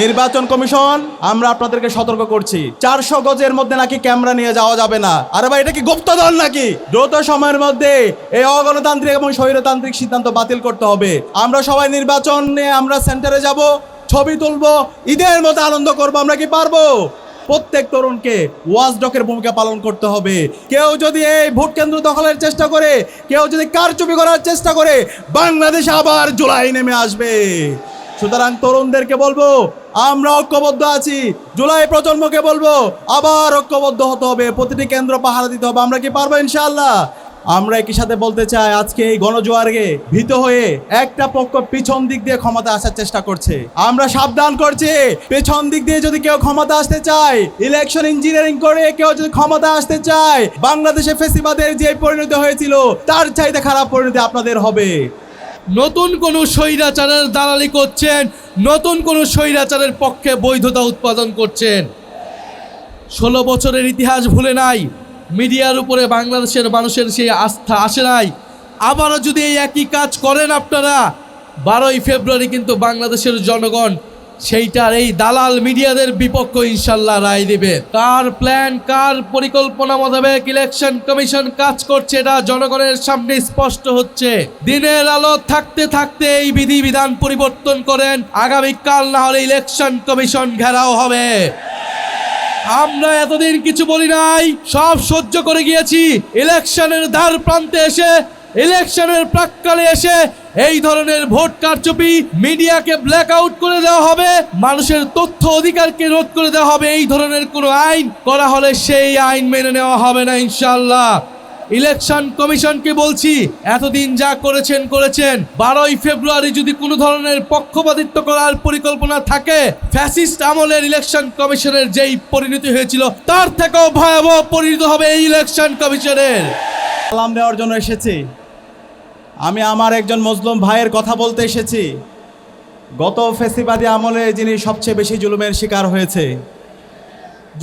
নির্বাচন কমিশন, আমরা আপনাদেরকে সতর্ক করছি। চারশো গজের মধ্যে নাকি ক্যামেরা নিয়ে যাওয়া যাবে না। আরে ভাই, এটা কি গুপ্তধন নাকি? দ্রুত সময়ের মধ্যে এই অগণতান্ত্রিক এবং স্বৈরতান্ত্রিক সিদ্ধান্ত বাতিল করতে হবে। আমরা সবাই নির্বাচনে আমরা সেন্টারে যাব, ছবি তুলবো, ঈদের মতো আনন্দ করব, আমরা কি পারব? প্রত্যেক তরুণকে ওয়াজডকের ভূমিকা পালন করতে হবে। কেউ যদি এই ভোট কেন্দ্র দখলের চেষ্টা করে, কেউ যদি কারচুপি করার চেষ্টা করে, বাংলাদেশ আবার জুলাই নেমে আসবে। সুতরাং তরুণদেরকে বলব, আমরা ঐক্যবদ্ধ আছি। জুলাই প্রজন্মকে বলব, আবার ঐক্যবদ্ধ হতে হবে। প্রতিটি কেন্দ্র পাহারা দিতে হবে। আমরা কি পারব ইনশাআল্লাহ? আমরা একই সাথে বলতে চাই, আজকে এই গণজোয়ারকে ভীত হয়ে একটা পক্ষ পিছন দিক দিয়ে ক্ষমতা আসার চেষ্টা করছে। আমরা সাবধান করছি। পেছন দিক দিয়ে যদি কেউ ক্ষমতা আসতে চায়, ইলেকশন ইঞ্জিনিয়ারিং করে কেউ যদি ক্ষমতা আসতে চায়, বাংলাদেশে ফেসিবাদের যে পরিণতি হয়েছিল, তার চাইতে খারাপ পরিণতি আপনাদের হবে। নতুন কোন স্বৈরাচারের দালালি করছেন, নতুন কোন স্বৈরাচারের পক্ষে বৈধতা উৎপাদন করছেন। ষোলো বছরের ইতিহাস ভুলে নাই, মিডিয়ার উপরে বাংলাদেশের মানুষের সেই আস্থা আসে নাই। আবারও যদি এই একই কাজ করেন আপনারা, বারোই ফেব্রুয়ারি কিন্তু বাংলাদেশের জনগণ সেইটার এই দালাল মিডিয়াদের বিপক্ষ ইনশাল্লাহ রায় দেবে। কার প্ল্যান কার পরিকল্পনা মোতাবেক ইলেকশন কমিশন কাজ করছে এটা জনগণের সামনে স্পষ্ট হচ্ছে। দিনের আলো থাকতে থাকতে এই বিধিবিধান পরিবর্তন করেন, আগামীকাল না হলে ইলেকশন কমিশন ঘেরাও হবে। আমরা এতদিন কিছু বলি নাই, সব সহ্য করে গিয়েছি ইলেকশনের দ্বার প্রান্তে এসে ইলেকশনের প্রাককালে এসে এই ধরনের ভোট কারচুপি মিডিয়াকে ব্ল্যাক আউট করে দেওয়া হবে, মানুষের তথ্য অধিকারকে রোধ করে দেওয়া হবে, এই ধরনের কোনো আইন করা হলে সেই আইন মেনে নেওয়া হবে না ইনশাল্লাহ ইলেকশন কমিশনকে বলছি, এতদিন যা করেছেন করেছেন। বারোই ফেব্রুয়ারি যদি কোনো ধরনের পক্ষপাতিত্ব করার পরিকল্পনা থাকে, ফ্যাসিস্ট আমলের ইলেকশন কমিশনের যেই পরিণতি হয়েছিল, তার থেকেও ভয়াবহ পরিণত হবে এই ইলেকশন কমিশনের। সালাম দেওয়ার জন্য এসেছি। আমি আমার একজন মজলুম ভাইয়ের কথা বলতে এসেছি। গত ফেসিবাদী আমলে যিনি সবচেয়ে বেশি জুলুমের শিকার হয়েছে,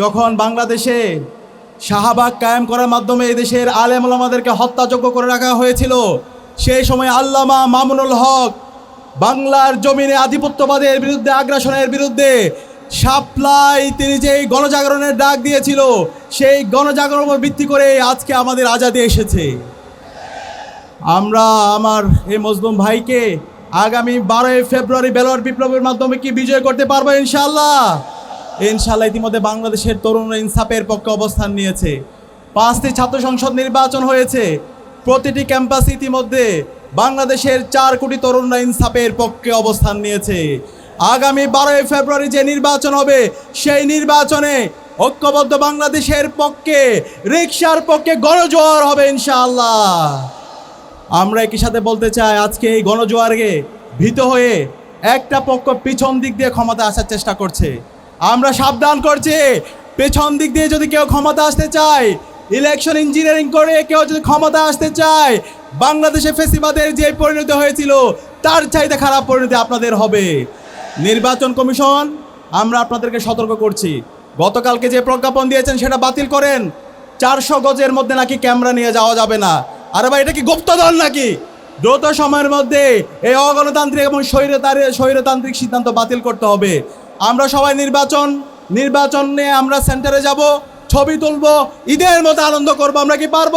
যখন বাংলাদেশে শাহবাগ কায়েম করার মাধ্যমে এই দেশের আলেম ওলামাদেরকে হত্যাযোগ্য করে রাখা হয়েছিল, সেই সময় আল্লামা মামুনুল হক বাংলার জমিনে আধিপত্যবাদের বিরুদ্ধে, আগ্রাসনের বিরুদ্ধে সাপ্লাই তিনি যেই গণজাগরণের ডাক দিয়েছিল, সেই গণজাগরণ ভিত্তি করে আজকে আমাদের আজাদি এসেছে। আমরা আমার এই মজলুম ভাইকে আগামী বারোই ফেব্রুয়ারি ব্যালট বিপ্লবের মাধ্যমে কি বিজয় করতে পারব ইনশাল্লাহ ইনশাল্লাহ ইতিমধ্যে বাংলাদেশের তরুণরা ইনসাফের পক্ষে অবস্থান নিয়েছে। পাঁচটি ছাত্র সংসদ নির্বাচন হয়েছে। প্রতিটি ক্যাম্পাস ইতিমধ্যে বাংলাদেশের চার কোটি তরুণরা ইনসাফের পক্ষে অবস্থান নিয়েছে। আগামী বারোই ফেব্রুয়ারি যে নির্বাচন হবে, সেই নির্বাচনে ঐক্যবদ্ধ বাংলাদেশের পক্ষে রিক্সার পক্ষে গণজোয়ার হবে ইনশাআল্লাহ। আমরা একই সাথে বলতে চাই, আজকে এই গণজোয়ারকে ভীত হয়ে একটা পক্ষ পিছন দিক দিয়ে ক্ষমতা আসার চেষ্টা করছে। আমরা সাবধান করছি, পেছন দিক দিয়ে যদি কেউ ক্ষমতা আসতে চায় ইলেকশন ইঞ্জিনিয়ারিং করে কেউ যদি ক্ষমতা আসতে চায়, বাংলাদেশে ফেসিবাদের যে পরিণতি হয়েছিল, তার চাইতে খারাপ পরিণতি আপনাদের হবে। নির্বাচন কমিশন, আমরা আপনাদেরকে সতর্ক করছি। গতকালকে যে প্রজ্ঞাপন দিয়েছেন, সেটা বাতিল করেন। চারশো গজের মধ্যে নাকি ক্যামেরা নিয়ে যাওয়া যাবে না। আরে ভাই, এটা কি গুপ্তধন নাকি? দ্রুত সময়ের মধ্যে এই অগণতান্ত্রিক এবং স্বৈরতারে স্বৈরতান্ত্রিক সিদ্ধান্ত বাতিল করতে হবে। আমরা সবাই নির্বাচন, নির্বাচনে আমরা সেন্টারে যাব, ছবি তুলবো, ঈদের মতো আনন্দ করব, আমরা কি পারব?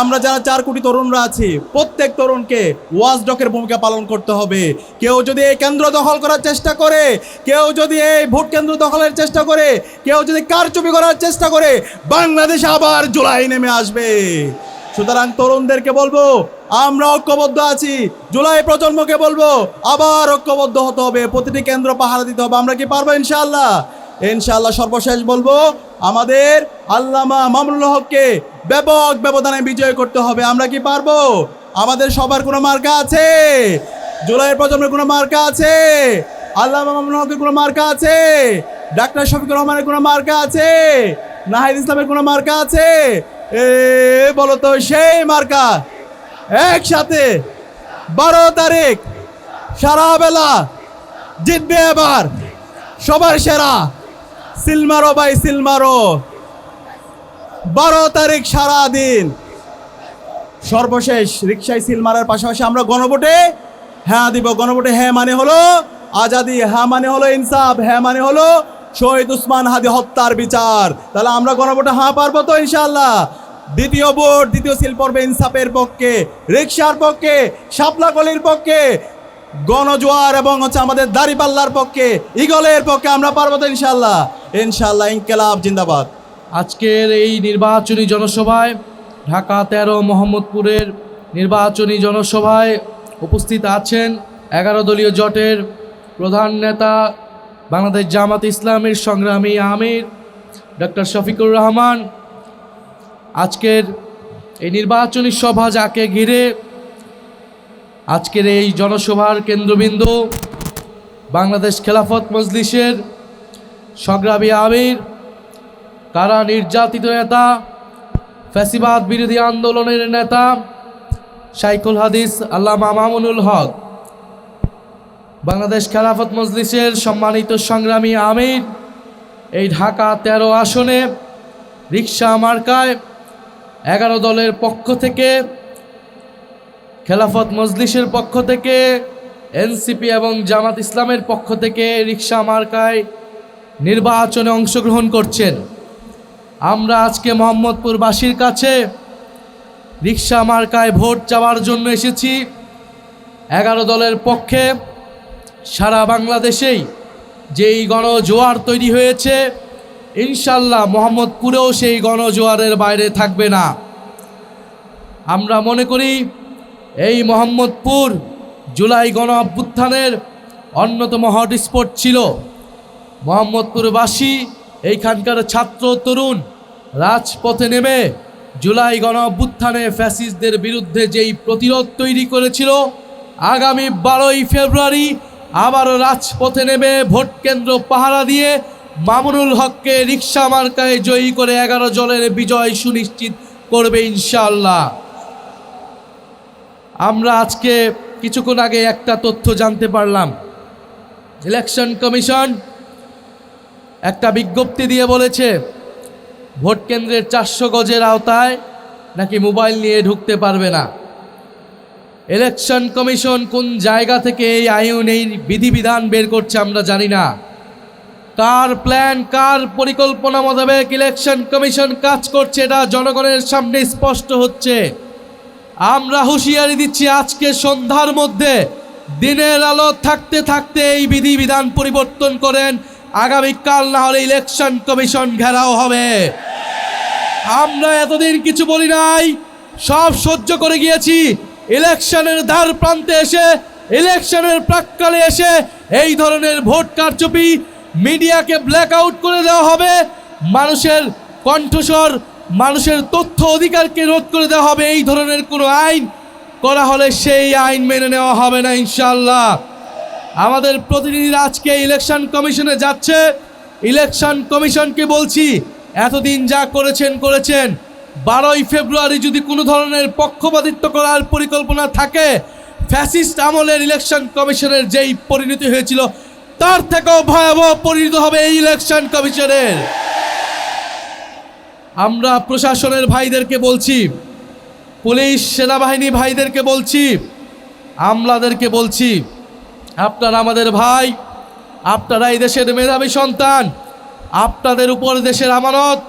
আমরা যারা চার কোটি তরুণরা আছি, প্রত্যেক তরুণকে ওয়াজডকের ভূমিকা পালন করতে হবে। কেউ যদি এই কেন্দ্র দখল করার চেষ্টা করে, কেউ যদি এই ভোট কেন্দ্র দখলের চেষ্টা করে, কেউ যদি কারচুপি করার চেষ্টা করে, বাংলাদেশ আবার জুলাই নেমে আসবে। সুতরাং তরুণদেরকে বলব, আমরা ঐক্যবদ্ধ আছি। জুলাই প্রজন্মকে বলব, আবার ঐক্যবদ্ধ হতে হবে। প্রতিটি কেন্দ্র পাহারা দিতে হবে। আমরা কি পারব ইনশাআল্লাহ? ইনশাআল্লাহ সর্বশেষ বলব, আমাদের আল্লামা মামুনুল হককে ব্যাপক ব্যবধানে বিজয় করতে হবে। আমরা কি পারব? আমাদের সবার কোনো মার্কা আছে? জুলাইয়ের প্রজন্মের কোনো মার্কা আছে? আল্লামা মামুনুল হকের কোনো মার্কা আছে? ডাক্তার শফিকুর রহমানের কোনো মার্কা আছে? নাহিদ ইসলামের কোনো মার্কা আছে? এ, বলো তো, সেই মার্কা। একসাথে বারো তারিখ সারা বেলা জিতবে এবার সবার সেরা সিলমারো বাই সিলমারো। বারো তারিখ সারা দিন সর্বশেষ রিক্সায় সিল মারার পাশাপাশি আমরা গণভোটে হ্যাঁ দিব। গণভোটে হ্যাঁ মানে হলো আজাদি হ্যাঁ মানে হলো ইনসাফ হ্যাঁ মানে হলো শহীদ উসমান হাদি হত্যার বিচার। তাহলে আমরা গণভোটে হ্যাঁ পারব তো ইনশাল্লাহ দ্বিতীয় ভোট, দ্বিতীয় সিল পর্বে ইনসাফের পক্ষে রিক্সার পক্ষে, শাপলাকলির পক্ষে, গণজোয়ার এবং হচ্ছে আমাদের দাড়িপাল্লার পক্ষে ইগলের পক্ষে আমরা পারব তো ইনশাল্লাহ ইনশাল্লাহ ইনকেলাব, জিন্দাবাদ। আজকের এই নির্বাচনী জনসভায় ঢাকা তেরো, মোহাম্মদপুরের নির্বাচনী জনসভায় উপস্থিত আছেন এগারো দলীয় জোটের প্রধান নেতা বাংলাদেশ জামাত ইসলামের সংগ্রামী আমির ডক্টর শফিকুর রহমান, আজকের এই নির্বাচনী সভা যাকে ঘিরে আজকের এই জনসভার কেন্দ্রবিন্দু বাংলাদেশ খেলাফত মজলিসের সংগ্রামী আমির, কারা নির্যাতিত নেতা, ফ্যাসিবাদ বিরোধী আন্দোলনের নেতা, শাইখুল হাদিস আল্লামা মামুনুল হক। বাংলাদেশ খেলাফত মজলিসের সম্মানিত সংগ্রামী আমির, এই ঢাকা তেরো আসনে রিক্সা মার্কায় এগারো দলের পক্ষ থেকে, খেলাফত মজলিসের পক্ষ থেকে, এনসিপি এবং জামাত ইসলামের পক্ষ থেকে রিক্সা মার্কায় নির্বাচনে অংশগ্রহণ করছেন। আমরা আজকে মোহাম্মদপুরবাসীর কাছে রিক্সা মার্কায় ভোট চাওয়ার জন্য এসেছি। এগারো দলের পক্ষে সারা বাংলাদেশেই যেই গণজোয়ার তৈরি হয়েছে, ইনশাল্লাহ মোহাম্মদপুরেও সেই গণজোয়ারের বাইরে থাকবে না। আমরা মনে করি এই মোহাম্মদপুর জুলাই গণ অভ্যুত্থানের অন্যতম হটস্পট ছিল। মোহাম্মদপুরবাসী, এইখানকার ছাত্র, তরুণ রাজপথে নেমে জুলাই গণ অভ্যুত্থানে ফ্যাসিস্টদের বিরুদ্ধে যেই প্রতিরোধ তৈরি করেছিল, আগামী বারোই ফেব্রুয়ারি আবারও রাজপথে নেমে ভোট কেন্দ্র পাহারা দিয়ে মামুনুল হককে রিক্সা মার্কায় জয়ী করে এগারো জনের বিজয় সুনিশ্চিত করবে ইনশাল্লাহ আমরা আজকে কিছুক্ষণ আগে একটা তথ্য জানতে পারলাম। ইলেকশন কমিশন একটা বিজ্ঞপ্তি দিয়ে বলেছে, ভোট কেন্দ্রের চারশো গজের আওতায় নাকি মোবাইল নিয়ে ঢুকতে পারবে না। ইলেকশন কমিশন কোন জায়গা থেকে এই আইন, এই বিধিবিধান বের করছে আমরা জানি না। কার প্ল্যান কার পরিকল্পনা মোতাবেক ইলেকশন কমিশন কাজ করছে এটা জনগণের সামনে স্পষ্ট হচ্ছে। আমরা হুঁশিয়ারি দিচ্ছি আজকে সন্ধ্যার মধ্যে দিনের আলো থাকতে থাকতে এই বিধিবিধান পরিবর্তন করেন। আগামীকাল না হলে ইলেকশন কমিশন ঘেরাও হবে। আমরা এতদিন কিছু বলি নাই, সব সহ্য করে গিয়েছি। ইলেকশনের দ্বার প্রান্তে এসে, ইলেকশনের প্রাককালে এসে এই ধরনের ভোট কারচুপি মিডিয়াকে ব্ল্যাক আউট করে দেওয়া হবে। মানুষের কণ্ঠস্বর, মানুষের তথ্য অধিকারকে রোধ করে দেওয়া হবে। এই ধরনের কোনো আইন করা হলে সেই আইন মেনে নেওয়া হবে না ইনশাল্লাহ আমাদের প্রতিনিধিরা আজকে ইলেকশন কমিশনে যাচ্ছে। ইলেকশন কমিশনকে বলছি, এতদিন যা করেছেন করেছেন। বারোই ফেব্রুয়ারি যদি কোনো ধরনের পক্ষপাতিত্ব করার পরিকল্পনা থাকে, ফ্যাসিস্ট আমলের ইলেকশন কমিশনের যেই পরিণতি হয়েছিল, তার থেকেও ভয়াবহ পরিণত হবে এই ইলেকশন কমিশনের। আমরা প্রশাসনের ভাইদেরকে বলছি, পুলিশ, সেনাবাহিনী ভাইদেরকে বলছি, আমলাদেরকে বলছি, আপনারা আমাদের ভাই আপনারা এই দেশের মেধাবী সন্তান, আপনাদের উপর দেশের আমানত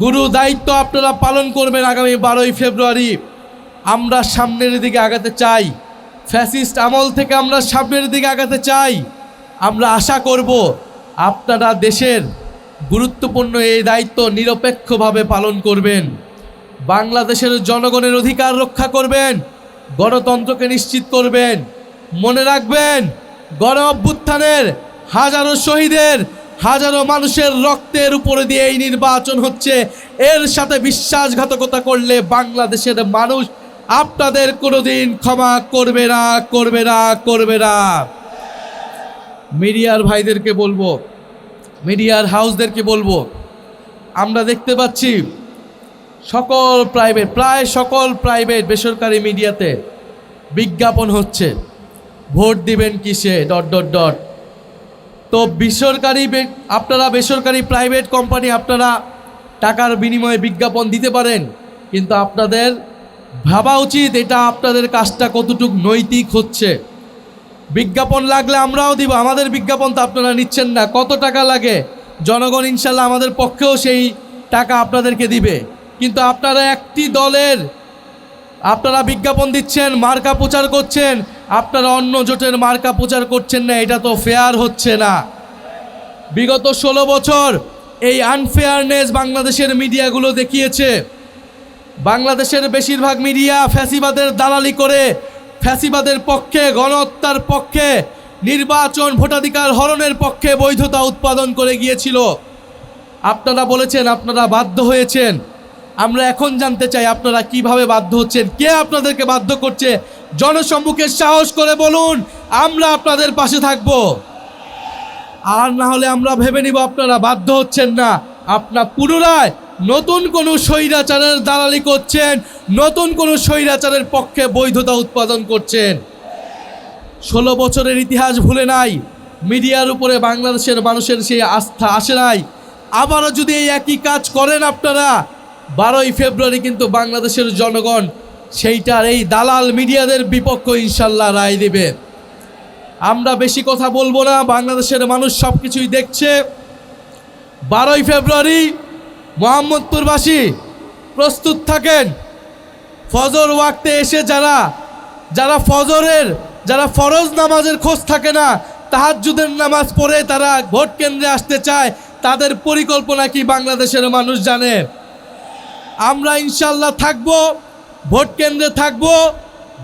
গুরু দায়িত্ব আপনারা পালন করবেন আগামী বারোই ফেব্রুয়ারি। আমরা সামনের দিকে আগাতে চাই। ফ্যাসিস্ট আমল থেকে আমরা সামনের দিকে আগাতে চাই। আমরা আশা করব আপনারা দেশের গুরুত্বপূর্ণ এই দায়িত্ব নিরপেক্ষভাবে পালন করবেন। বাংলাদেশের জনগণের অধিকার রক্ষা করবেন। গণতন্ত্রকে নিশ্চিত করবেন। মনে রাখবেন, গণ অভ্যুত্থানের হাজারো শহীদের হাজারো মানুষের রক্তের উপরে দিয়ে এই নির্বাচন হচ্ছে। এর সাথে বিশ্বাসঘাতকতা করলে বাংলাদেশের মানুষ আপনাদের কোনোদিন ক্ষমা করবে না করবে না করবে না। মিডিয়ার ভাইদেরকে বলব, মিডিয়ার হাউসদেরকে বলব, আমরা দেখতে পাচ্ছি সকল প্রাইভেট, প্রায় সকল প্রাইভেট বেসরকারি মিডিয়াতে বিজ্ঞাপন হচ্ছে। ভোট দিবেন কিসে? Dot dot dot. তো বেসরকারি আপনারা বেসরকারি প্রাইভেট কোম্পানি আপনারা টাকার বিনিময়ে বিজ্ঞাপন দিতে পারেন, কিন্তু আপনাদের ভাবা উচিত এটা আপনাদের কাজটা কতটুক নৈতিক হচ্ছে। বিজ্ঞাপন লাগলে আমরাও দিব, আমাদের বিজ্ঞাপন তো আপনারা নিচ্ছেন না, কত টাকা লাগে? জনগণ ইনশাল্লাহ আমাদের পক্ষেও সেই টাকা আপনাদেরকে দিবে। কিন্তু আপনারা একটি দলের আপনারা বিজ্ঞাপন দিচ্ছেন, মার্কা প্রচার করছেন আপনারা অন্য জোটের মার্কা প্রচার করছেন না, এটা তো ফেয়ার হচ্ছে না। বিগত ষোলো বছর এই আনফেয়ারনেস বাংলাদেশের মিডিয়াগুলো দেখিয়েছে। বাংলাদেশের বেশিরভাগ মিডিয়া ফ্যাসিবাদের দালালি করে, ফ্যাসিবাদের পক্ষে, গণহত্যার পক্ষে, নির্বাচন ভোটাধিকার হরণের পক্ষে বৈধতা উৎপাদন করে গিয়েছিল। আপনারা বলেছেন, আপনারা বাধ্য হয়েছেন। আমরা এখন জানতে চাই আপনারা কীভাবে বাধ্য হচ্ছেন, কে আপনাদেরকে বাধ্য করছে? জনসম্মুখে সাহস করে বলুন, আমরা আপনাদের পাশে থাকব। আর না হলে আমরা ভেবে নিব আপনারা বাধ্য হচ্ছেন না। আপনার পুনরায় নতুন কোনো স্বৈরাচারের দালালি করছেন, নতুন কোনো স্বৈরাচারের পক্ষে বৈধতা উৎপাদন করছেন। ষোলো বছরের ইতিহাস ভুলে নাই, মিডিয়ার উপরে বাংলাদেশের মানুষের সেই আস্থা আসে নাই। আবারও যদি এই একই কাজ করেন আপনারা বারোই ফেব্রুয়ারি কিন্তু বাংলাদেশের জনগণ সেইটার এই দালাল মিডিয়াদের বিপক্ষ ইনশাল্লাহ রায় দেবে। আমরা বেশি কথা বলব না, বাংলাদেশের মানুষ সব কিছুই দেখছে। বারোই ফেব্রুয়ারি মোহাম্মদপুরবাসী প্রস্তুত থাকেন। ফজর ওয়াক্তে এসে যারা যারা ফজরের, যারা ফরজ নামাজের খোঁজ থাকে না, তাহাজ্জুদের নামাজ পড়ে তারা ভোট কেন্দ্রে আসতে চায়, তাদের পরিকল্পনা কি বাংলাদেশের মানুষ জানে? আমরা ইনশাল্লাহ থাকব, ভোট কেন্দ্রে থাকব।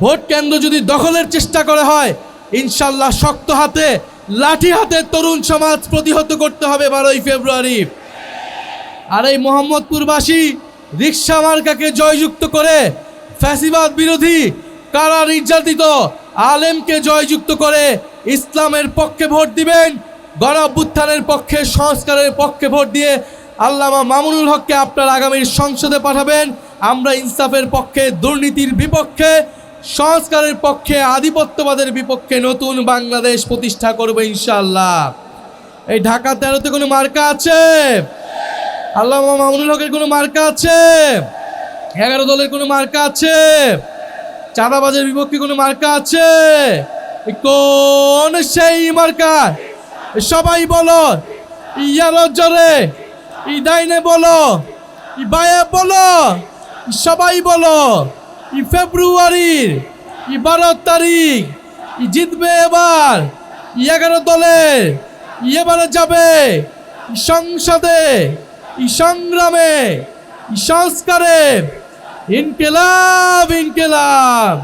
ভোট কেন্দ্র যদি দখলের চেষ্টা করা হয় ইনশাল্লাহ শক্ত হাতে, লাঠি হাতে তরুণ সমাজ প্রতিহত করতে হবে বারোই ফেব্রুয়ারি। আর এই মোহাম্মদপুরবাসী রিক্সা মার্কাকে জয়যুক্ত করে, ফ্যাসিবাদ বিরোধী, কারা নির্যাতিত, আলেমকে জয়যুক্ত করে ইসলামের পক্ষে ভোট দিবেন গণ পক্ষে, সংস্কারের পক্ষে ভোট দিয়ে আল্লামা মামুনুল হককে আপনার আগামীর সংসদে পাঠাবেন। আমরা ইনসাফের পক্ষে, দুর্নীতির বিপক্ষে, সংস্কারের পক্ষে, আধিপত্যবাদের বিপক্ষে নতুন বাংলাদেশ প্রতিষ্ঠা করব ইনশাল্লাহ এই ঢাকা তেরোতে কোনো মার্কা আছে? আল্লাহ মামুনুল হকের কোনো মার্কা আছে? এগারো দলের কোনো মার্কা আছে? চাঁদাবাজের বিপক্ষে কোনো মার্কা আছে? কোন সেই মার্কা? সবাই বলো, ইয়ার জোরে ই ডাইনে বলো ই বায়ে বলো, সবাই বলো, ই ফেব্রুয়ারির ই বারো তারিখ, ই জিতবে এবার, ই এগারো দলের ই এবারে যাবে সংসদে, ই সংগ্রামে সংস্কারে, ইনকেলাব ইনকেলাব।